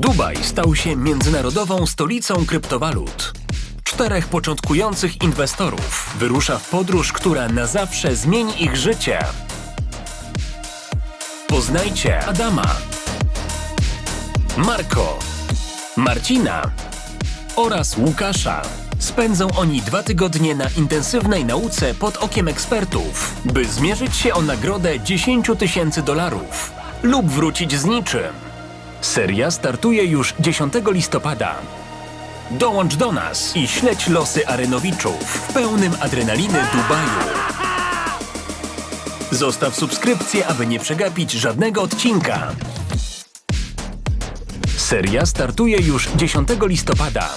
Dubaj stał się międzynarodową stolicą kryptowalut. Czterech początkujących inwestorów wyrusza w podróż, która na zawsze zmieni ich życie. Poznajcie Adama, Marko, Marcina oraz Łukasza. Spędzą oni dwa tygodnie na intensywnej nauce pod okiem ekspertów, by zmierzyć się o nagrodę 10 tysięcy dolarów lub wrócić z niczym. Seria startuje już 10 listopada. Dołącz do nas i śledź losy arenowiczów w pełnym adrenaliny Dubaju. Zostaw subskrypcję, aby nie przegapić żadnego odcinka. Seria startuje już 10 listopada.